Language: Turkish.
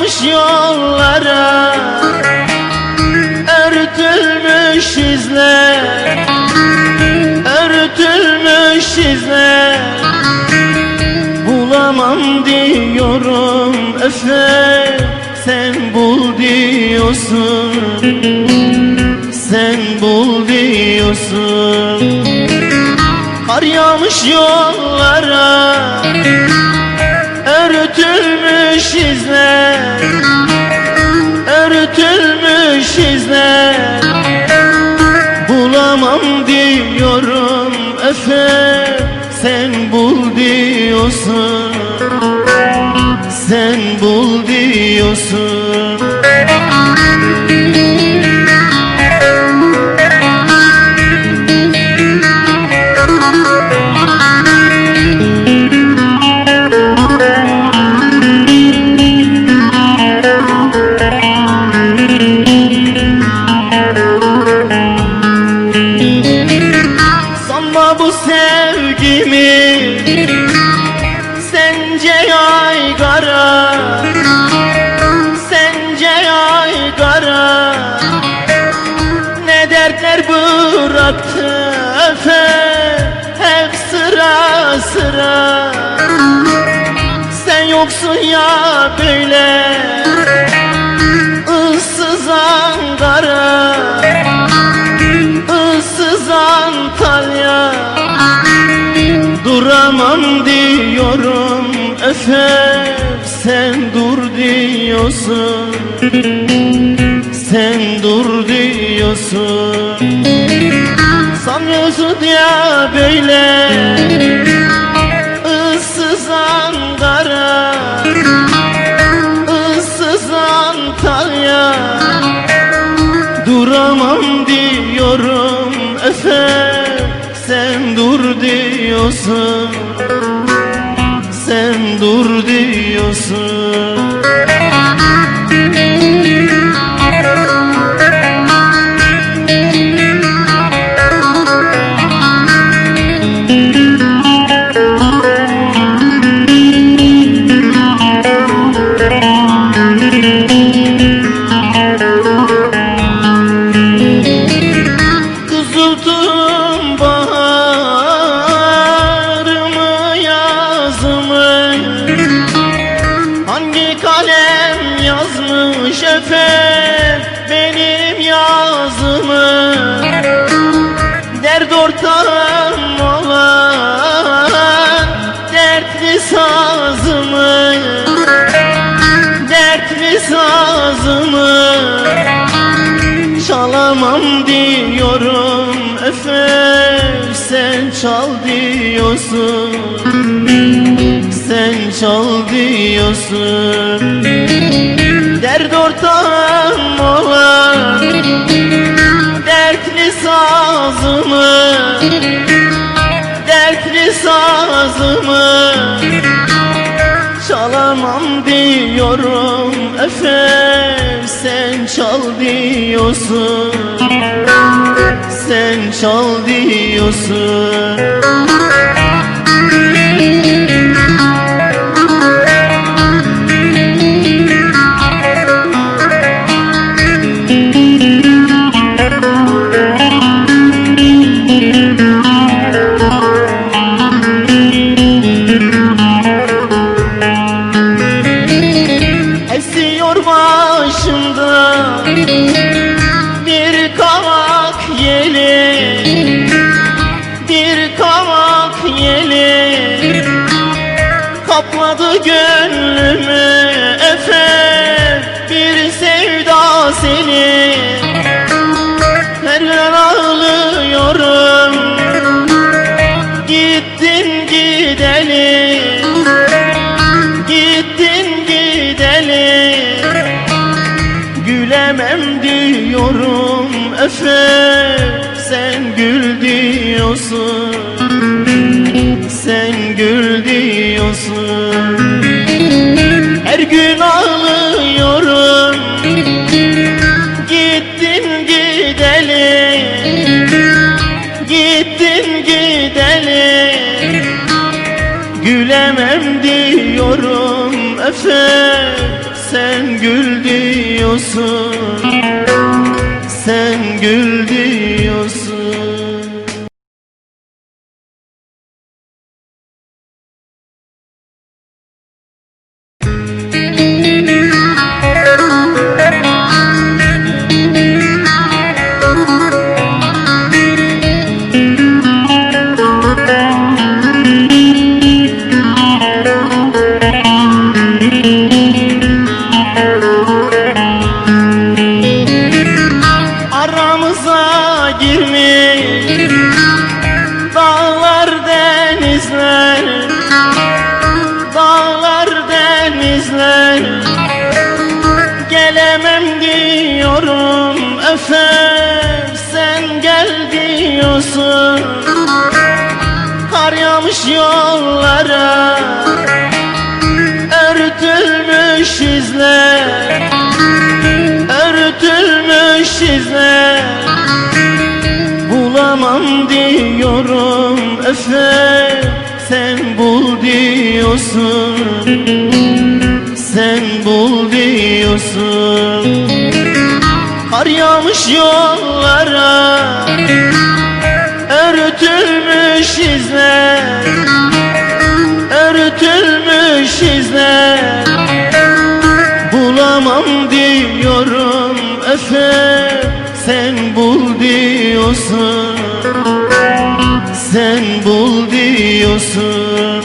yağmış yollara. Örtülmüş izler Örtülmüş izler Bulamam diyorum Efe Sen bul diyorsun. Sen bul diyorsun. Kar yağmış yollara izler Örtülmüş izler Bulamam diyorum Efe Sen bul diyorsun. Sen bul diyorsun sevgimi. Sence yaygara. Sence yaygara. Ne dertler bıraktı Efe Hep sıra sıra. Sen yoksun ya böyle ıssız Ankara Duramam diyorum Efe Sen dur diyorsun. Sen dur diyorsun. Sanıyorsun ya böyle ıssız Ankara ıssız Antalya. Duramam diyorum Efe Sen dur diyorsun. Sen dur diyorsun Kalem yazmış Efe benim yazımı. Dert ortağım olan dertli sazımı. Dertli sazımı. Çalamam diyorum Efe Sen çal diyorsun. Sen çal diyorsun ortağım olan Dertli sazımı Dertli sazımı Çalamam diyorum. Efe Sen çal diyorsun Sen çal diyorsun Kapladı gönlümü Efe Bir sevda seni. Her gün ağlıyorum. Gittin gideli Gittin gideli. Gülemem diyorum Efe Sen gül diyorsun Sen gül diyorsun. Her gün ağlıyorum. Gittin gideli Gittin gideli Gülemem diyorum. Efe Sen gül diyorsun. Sen gül diyorsun Kar yağmış yollara Örtülmüş izler Örtülmüş izler. Bulamam diyorum Efe Sen bul diyorsun Sen bul diyorsun. Kar yağmış yollara Örtülmüş izler. Örtülmüş izler. Bulamam diyorum Efe Sen bul diyorsun. Sen bul diyorsun